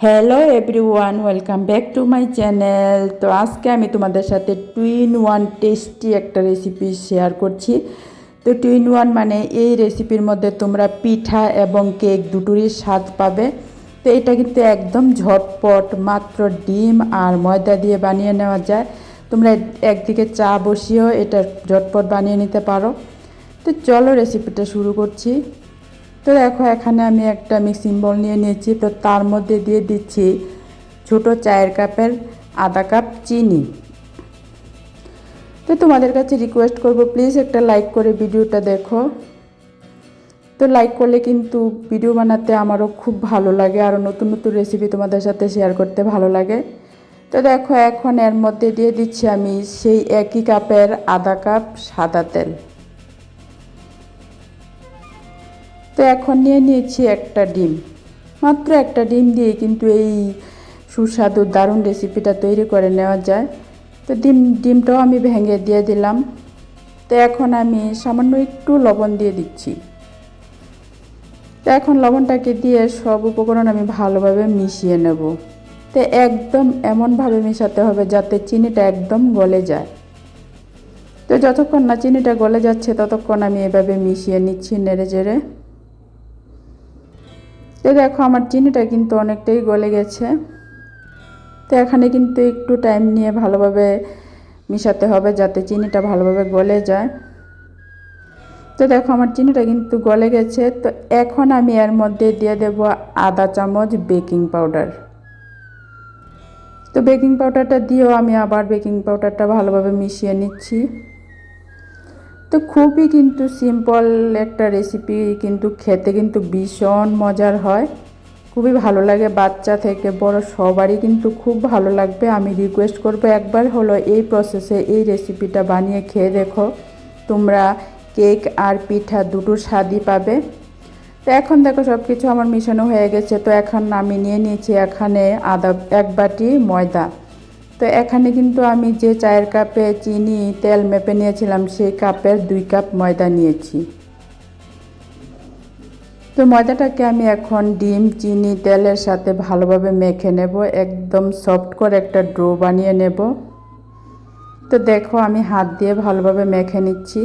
Hello everyone welcome back to my channel তো আজকে আমি তোমাদের সাথে টু ইন ওয়ান টেস্টি একটা রেসিপি শেয়ার করছি। তো টু ইন ওয়ান মানে এই রেসিপির মধ্যে তোমরা পিঠা এবং কেক দুটোরই স্বাদ পাবে। তো এটা কিন্তু একদম ঝটপট মাত্র ডিম আর ময়দা দিয়ে বানিয়ে নেওয়া যায়। তোমরা একদিকে চা বসিয়েও এটা ঝটপট বানিয়ে নিতে পারো। তো চলো রেসিপিটা শুরু করছি। তো দেখো, এখানে আমি একটা মিক্সিং বল নিয়ে নিয়েছি। তো তার মধ্যে দিয়ে দিচ্ছি ছোট চায়ের কাপের আধা কাপ চিনি। তো তোমাদের কাছে রিকোয়েস্ট করব প্লিজ একটা লাইক করে ভিডিওটা দেখো। তো লাইক করলে কিন্তু ভিডিও বানাতে আমারও খুব ভালো লাগে, আরও নতুন নতুন রেসিপি তোমাদের সাথে শেয়ার করতে ভালো লাগে। তো দেখো, এখন এর মধ্যে দিয়ে দিচ্ছি আমি সেই একই কাপের আধা কাপ সাদা তেল। তো এখন নিয়ে নিয়েছি একটা ডিম। মাত্র একটা ডিম দিয়ে কিন্তু এই সুস্বাদু দারুণ রেসিপিটা তৈরি করে নেওয়া যায়। তো ডিম, ডিমটাও আমি ভেঙে দিয়ে দিলাম। তো এখন আমি সামান্য একটু লবণ দিয়ে দিচ্ছি। তো এখন লবণটাকে দিয়ে সব উপকরণ আমি ভালোভাবে মিশিয়ে নেব। তো একদম এমনভাবে মেশাতে হবে যাতে চিনিটা একদম গলে যায়। তো যতক্ষণ না চিনিটা গলে যাচ্ছে, ততক্ষণ আমি এভাবে মিশিয়ে নিচ্ছি নেড়ে চেড়ে তো দেখো, আমার চিনিটা কিন্তু অনেকটাই গলে গেছে। তো এখানে কিন্তু একটু টাইম নিয়ে ভালোভাবে মিশাতে হবে যাতে চিনিটা ভালোভাবে গলে যায়। তো দেখো, আমার চিনিটা কিন্তু গলে গেছে। তো এখন আমি এর মধ্যে দিয়ে দেব আধা চামচ বেকিং পাউডার তো বেকিং পাউডারটা দিয়েও আমি আবার বেকিং পাউডারটা ভালোভাবে মিশিয়ে নিচ্ছি। তো খুবই কিন্তু সিম্পল একটা রেসিপি কিন্তু খেতে কিন্তু ভীষণ মজার হয়। খুবই ভালো লাগে, বাচ্চা থেকে বড় সবারই কিন্তু খুব ভালো লাগবে। আমি রিকোয়েস্ট করব একবার হলো এই প্রসেসে এই রেসিপিটা বানিয়ে খেয়ে দেখো। তোমরা কেক আর পিঠা দুটো স্বাদই পাবে। তো এখন দেখো সব কিছু আমার মিশানো হয়ে গেছে। তো এখন আমি নিয়ে নিয়েছি এখানে আদা, এক বাটি ময়দা। তো এখানে কিন্তু আমি যে চায়ের কাপে চিনি, তেল মেপে নিয়েছিলাম, সেই কাপের দুই কাপ ময়দা নিয়েছি। তো ময়দাটাকে আমি এখন ডিম, চিনি, তেলের সাথে ভালোভাবে মেখে নেব, একদম সফট করে একটা ড্রো বানিয়ে নেব। তো দেখো, আমি হাত দিয়ে ভালোভাবে মেখে নিচ্ছি।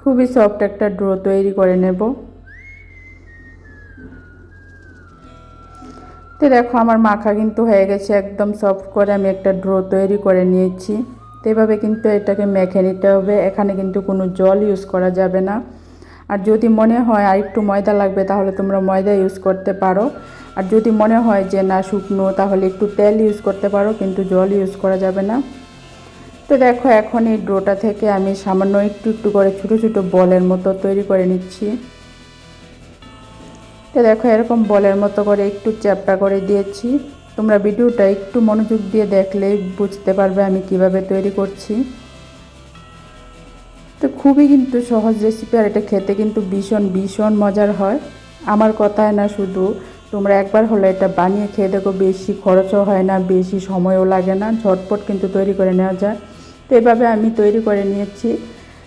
খুবই সফট একটা ড্রো তৈরি করে নেব। তো দেখো আমার মাখা কিন্তু হয়ে গেছে, একদম সফট করে আমি একটা ড্রো তৈরি করে নিয়েছি। তো এভাবে কিন্তু এটাকে মেখে নিতে হবে, এখানে কিন্তু কোনো জল ইউজ করা যাবে না। আর যদি মনে হয় আর একটু ময়দা লাগবে, তাহলে তোমরা ময়দা ইউজ করতে পারো। আর যদি মনে হয় যে না, শুকনো, তাহলে একটু তেল ইউজ করতে পারো, কিন্তু জল ইউজ করা যাবে না। তো দেখো, এখন এই ড্রোটা থেকে আমি সামান্য একটু একটু করে ছোটো ছোটো বলের মতো তৈরি করে নিচ্ছি। তো দেখো, এরকম বলের মতো করে একটু চ্যাপটা করে দিয়েছি। তোমরা ভিডিওটা একটু মনোযোগ দিয়ে দেখলেই বুঝতে পারবে আমি কীভাবে তৈরি করছি। তো খুবই কিন্তু সহজ রেসিপি আর এটা খেতে কিন্তু ভীষণ ভীষণ মজার হয়। আমার কথায় না শুধু, তোমরা একবার হলে এটা বানিয়ে খেয়ে দেখো, বেশি খরচও হয় না, বেশি সময়ও লাগে না, ঝটপট কিন্তু তৈরি করে নেওয়া যায়। তো এভাবে আমি তৈরি করে নিয়েছি।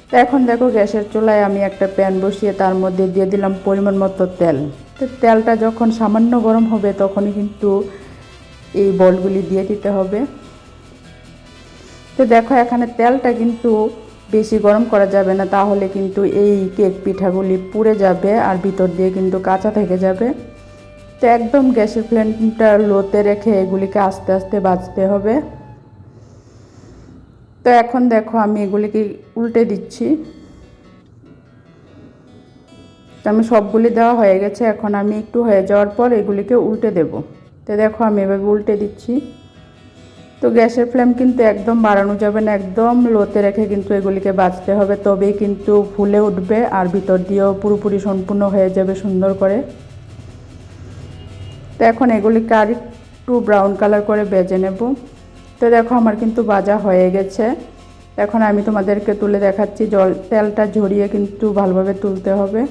তো এখন দেখো, গ্যাসের চুলায় আমি একটা প্যান বসিয়ে তার মধ্যে দিয়ে দিলাম পরিমাণ মতো তেল। তো তেলটা যখন সামান্য গরম হবে তখনই কিন্তু এই বলগুলি দিয়ে দিতে হবে। তো দেখো এখানে তেলটা কিন্তু বেশি গরম করা যাবে না, তাহলে কিন্তু এই কেক পিঠাগুলি পুড়ে যাবে আর ভিতর দিয়ে কিন্তু কাঁচা থেকে যাবে। তো একদম গ্যাসের ফ্লেমটা লোতে রেখে এগুলিকে আস্তে আস্তে বাজতে হবে। তো এখন দেখো আমি এগুলিকে উল্টে দিচ্ছি। তো আমি সবগুলি দেওয়া হয়ে গেছে, এখন আমি একটু হয়ে যাওয়ার পর এগুলিকে উল্টে দেব। তো দেখো আমি এভাবে উল্টে দিচ্ছি। তো গ্যাসের ফ্লেম কিন্তু একদম বাড়ানো যাবে না, একদম লোতে রেখে কিন্তু এগুলিকে বাঁচতে হবে, তবেই কিন্তু ফুলে উঠবে আর ভিতর দিয়েও পুরোপুরি সম্পূর্ণ হয়ে যাবে সুন্দর করে। তো এখন এগুলিকে আর একটু ব্রাউন কালার করে বেজে নেব। তো দেখো আমার কিন্তু বাজা হয়ে গেছে। এখন আমি তোমাদেরকে তুলে দেখাচ্ছি, জল তেলটা ঝরিয়ে কিন্তু ভালোভাবে তুলতে হবে।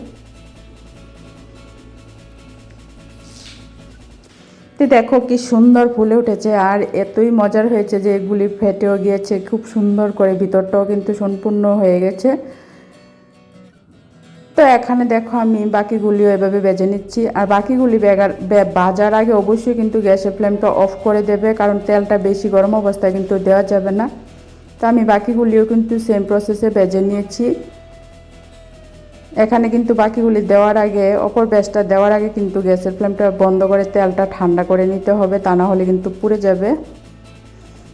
তো দেখো কি সুন্দর ফুলে উঠেছে আর এতই মজার হয়েছে যে এগুলি ফেটেও গিয়েছে, খুব সুন্দর করে ভিতরটাও কিন্তু সম্পূর্ণ হয়ে গেছে। তো এখানে দেখো আমি বাকিগুলিও এভাবে বেজে নিচ্ছি। আর বাকিগুলি বেগার বে- ভাজার আগে অবশ্যই কিন্তু গ্যাসের ফ্লেমটা অফ করে দেবে, কারণ তেলটা বেশি গরম অবস্থায় কিন্তু দেওয়া যাবে না। তো আমি বাকিগুলিও কিন্তু সেম প্রসেসে বেজে নিয়েছি। এখানে কিন্তু বাকিগুলি দেওয়ার আগে, অপর ব্যাসটা দেওয়ার আগে কিন্তু গ্যাসের ফ্লেমটা বন্ধ করে তেলটা ঠান্ডা করে নিতে হবে, তা না হলে কিন্তু পুড়ে যাবে।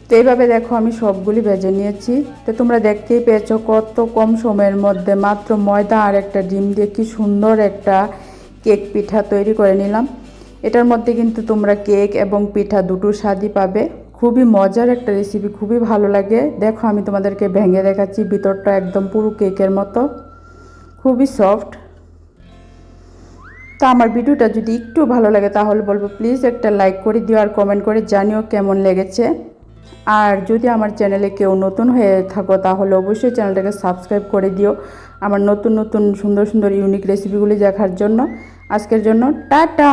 তো এইভাবে দেখো আমি সবগুলি ভেজে নিয়েছি। তো তোমরা দেখতেই পেয়েছ কত কম সময়ের মধ্যে মাত্র ময়দা আর একটা ডিম দিয়ে কি সুন্দর একটা কেক পিঠা তৈরি করে নিলাম। এটার মধ্যে কিন্তু তোমরা কেক এবং পিঠা দুটো স্বাদই পাবে। খুবই মজার একটা রেসিপি খুবই ভালো লাগে। দেখো আমি তোমাদেরকে ভেঙে দেখাচ্ছি, ভিতরটা একদম পুরো কেকের মতো। খুবই সফট তা আমার ভিডিওটা যদি একটু ভালো লাগে তাহলে বলব প্লিজ একটা লাইক করে দিও আর কমেন্ট করে জানিও কেমন লেগেছে। আর যদি আমার চ্যানেলে কেউ নতুন হয়ে থাকো তাহলে অবশ্যই চ্যানেলটাকে সাবস্ক্রাইব করে দিও আমার নতুন নতুন সুন্দর সুন্দর ইউনিক রেসিপিগুলি দেখার জন্য। আজকের জন্য টাটা!